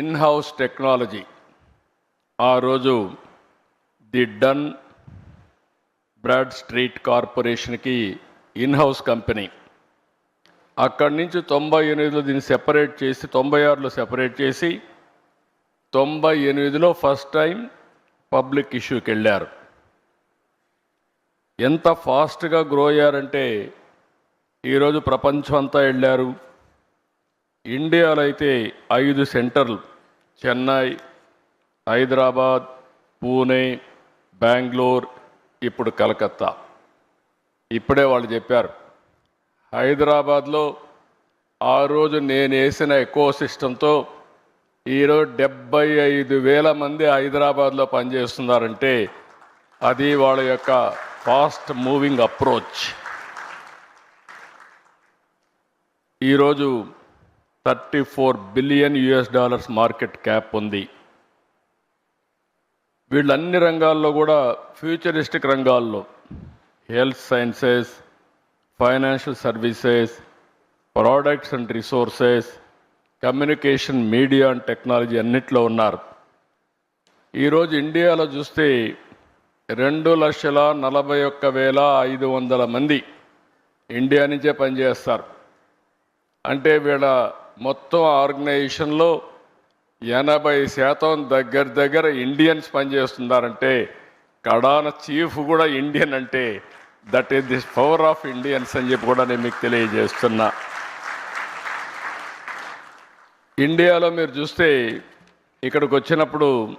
In house technology. ఆ రోజు the Dun Bradstreet కార్పొరేషన్కి ఇన్ హౌస్ కంపెనీ. అక్కడి నుంచి తొంభై ఎనిమిదిలో దీన్ని సెపరేట్ చేసి తొంభై ఆరులో సెపరేట్ చేసి తొంభై ఎనిమిదిలో ఫస్ట్ టైం పబ్లిక్ ఇష్యూకి వెళ్ళారు. ఎంత ఫాస్ట్గా గ్రో అయ్యారంటే ఈరోజు ప్రపంచం అంతా వెళ్ళారు. ఇండియాలో అయితే ఐదు సెంటర్లు. చెన్నై హైదరాబాద్ పూణే బెంగళూరు ఇప్పుడు కలకత్తా. ఇప్పుడే వాళ్ళు చెప్పారు హైదరాబాద్లో ఆ రోజు నేను వేసిన ఎకో సిస్టంతో ఈరోజు డెబ్బై ఐదు వేల మంది హైదరాబాద్లో పనిచేస్తున్నారంటే అది వాళ్ళ యొక్క ఫాస్ట్ మూవింగ్ అప్రోచ్. ఈరోజు thirty four billion US dollars market cap ఉంది. వీళ్ళు అన్ని రంగాల్లో కూడా ఫ్యూచరిస్టిక్ రంగాల్లో health sciences financial services products and resources communication media and technology అన్నిట్లో ఉన్నారు. ఈరోజు ఇండియాలో చూస్తే రెండు లక్షల నలభై ఒక్క వేల ఐదు వందల మంది ఇండియా నుంచే పనిచేస్తారు. అంటే వీళ్ళ మొత్తం ఆర్గనైజేషన్లో ఎనభై శాతం దగ్గర దగ్గర ఇండియన్స్ పనిచేస్తున్నారంటే కడాన చీఫ్ కూడా ఇండియన్ అంటే that is this power of Indians అని చెప్పి కూడా నేను మీకు తెలియజేస్తున్నా. ఇండియాలో మీరు చూస్తే ఇక్కడికి వచ్చినప్పుడు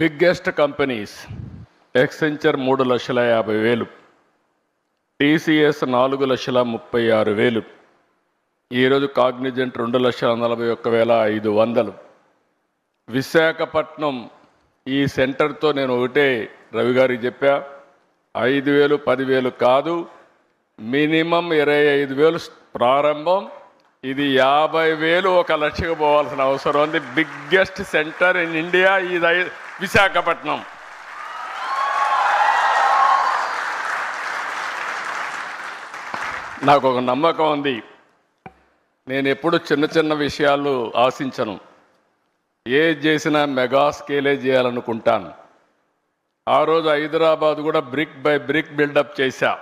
బిగ్గెస్ట్ కంపెనీస్ ఎక్సెంచర్ మూడు లక్షల యాభై వేలు టీసీఎస్ నాలుగు లక్షల ముప్పై ఆరు వేలు ఈరోజు కాగ్నిజెంట్ రెండు లక్షల నలభై ఒక్క వేల ఐదు వందలు. విశాఖపట్నం ఈ సెంటర్తో నేను ఒకటే రవి గారికి చెప్పా ఐదు వేలు పదివేలు కాదు మినిమం ఇరవై ఐదు వేలు ప్రారంభం ఇది యాభై వేలు ఒక లక్షకు పోవాల్సిన అవసరం ఉంది. బిగ్గెస్ట్ సెంటర్ ఇన్ ఇండియా ఇది విశాఖపట్నం. నాకు ఒక నమ్మకం ఉంది. నేను ఎప్పుడు చిన్న చిన్న విషయాలు ఆశించను. ఏ చేసినా మెగా స్కేలే చేయాలనుకుంటాను. ఆ రోజు హైదరాబాద్ కూడా బ్రిక్ బై బ్రిక్ బిల్డప్ చేశా.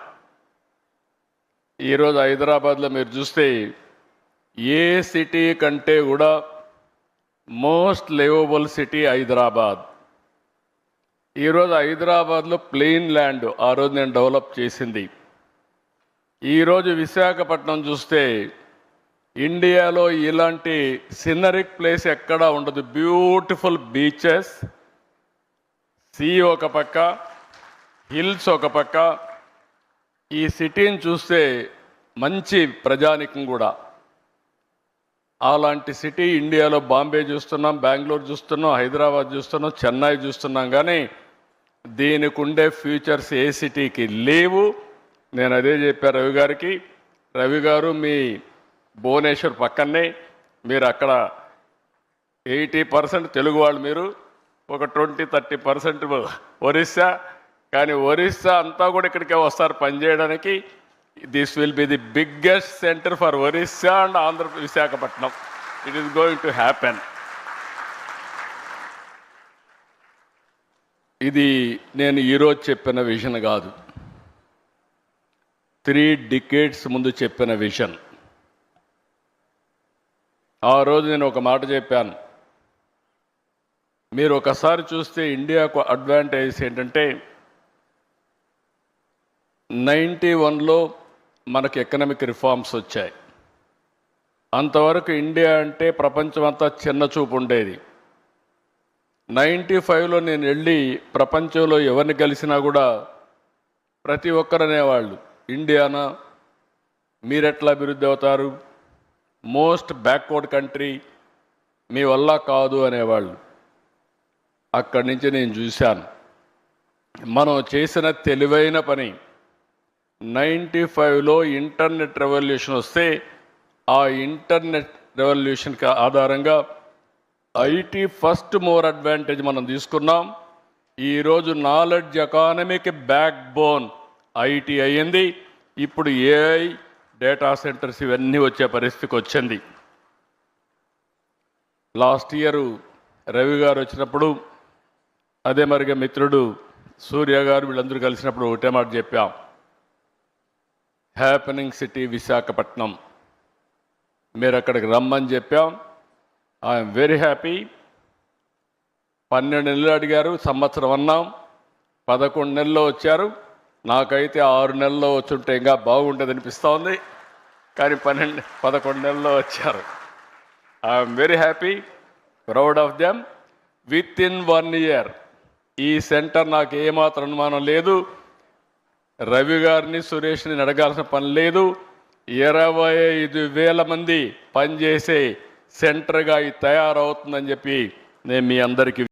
ఈరోజు హైదరాబాద్లో మీరు చూస్తే ఏ సిటీ కంటే కూడా మోస్ట్ లివబుల్ సిటీ హైదరాబాద్. ఈరోజు హైదరాబాద్లో ప్లెయిన్ ల్యాండ్ ఆ రోజు నేను డెవలప్ చేసింది. ఈరోజు విశాఖపట్నం చూస్తే ఇండియాలో ఇలాంటి సినరిక్ ప్లేస్ ఎక్కడా ఉండదు. బ్యూటిఫుల్ బీచెస్ సీ ఒక పక్క హిల్స్ ఒక పక్క. ఈ సిటీని చూస్తే మంచి ప్రజానికం కూడా. అలాంటి సిటీ ఇండియాలో బాంబే చూస్తున్నాం బెంగళూరు చూస్తున్నాం హైదరాబాద్ చూస్తున్నాం చెన్నై చూస్తున్నాం. కానీ దీనికి ఉండే ఫ్యూచర్స్ ఏ సిటీకి లేవు. నేను అదే చెప్పాను రవి గారికి. రవి గారు మీ భువనేశ్వర్ పక్కనే మీరు అక్కడ ఎయిటీ పర్సెంట్ తెలుగు వాళ్ళు మీరు ఒక ట్వంటీ థర్టీ పర్సెంట్ ఒరిస్సా కానీ ఒరిస్సా అంతా కూడా ఇక్కడికే వస్తారు పనిచేయడానికి this will be the biggest centre for Orissa and Andhra Visakhapatnam. It is going to happen ఇది నేను ఈరోజు చెప్పిన విజన్ కాదు. త్రీ డికేట్స్ ముందు చెప్పిన విజన్ ఆ రోజు నేను ఒక మాట చెప్పాను. మీరు ఒకసారి చూస్తే ఇండియాకు అడ్వాంటేజ్ ఏంటంటే నైంటీ వన్లో మనకు ఎకనామిక్ రిఫార్మ్స్ వచ్చాయి. అంతవరకు ఇండియా అంటే ప్రపంచం అంతా చిన్న చూపు ఉండేది. నైంటీ ఫైవ్లో నేను వెళ్ళి ప్రపంచంలో ఎవరిని కలిసినా కూడా ప్రతి ఒక్కరు అనేవాళ్ళు ఇండియానా? మీరెట్లా అభివృద్ధి అవుతారు? మోస్ట్ బ్యాక్వర్డ్ కంట్రీ మీ వల్ల కాదు అనేవాళ్ళు. అక్కడి నుంచి నేను చూశాను. మనం చేసిన తెలివైన పని నైంటీ ఫైవ్లో ఇంటర్నెట్ రెవల్యూషన్ వస్తే ఆ ఇంటర్నెట్ రెవల్యూషన్కి ఆధారంగా ఐటీ ఫస్ట్ మోర్ అడ్వాంటేజ్ మనం తీసుకున్నాం. ఈరోజు నాలెడ్జ్ ఎకానమీకి బ్యాక్ బోన్ ఐటీ అయ్యింది. ఇప్పుడు ఏఐ డేటా సెంటర్స్ ఇవన్నీ వచ్చే పరిస్థితికి వచ్చింది. లాస్ట్ ఇయర్ రవి గారు వచ్చినప్పుడు అదే మరిగా మిత్రుడు సూర్య గారు వీళ్ళందరూ కలిసినప్పుడు ఒకటే మాట చెప్పాం. Happening city Visakhapatnam. మీరు అక్కడికి రమ్మని చెప్పాం. ఐఎమ్ వెరీ హ్యాపీ పన్నెండు నెలలు అడిగారు సంవత్సరం అన్నాం. పదకొండు నెలల్లో వచ్చారు. నాకైతే ఆరు నెలల్లో వచ్చుంటే ఇంకా బాగుంటుంది అనిపిస్తూ ఉంది. కానీ పన్నెండు పదకొండు నెలల్లో వచ్చారు. I'm very happy proud of them with in one year ఈ సెంటర్ నాకు ఏమాత్రం అనుమానం లేదు. రవి గారిని సురేష్ని అడగాల్సిన పని లేదు. ఇరవై ఐదు వేల మంది పనిచేసే సెంటర్గా ఇది తయారవుతుందని చెప్పి నేను మీ అందరికీ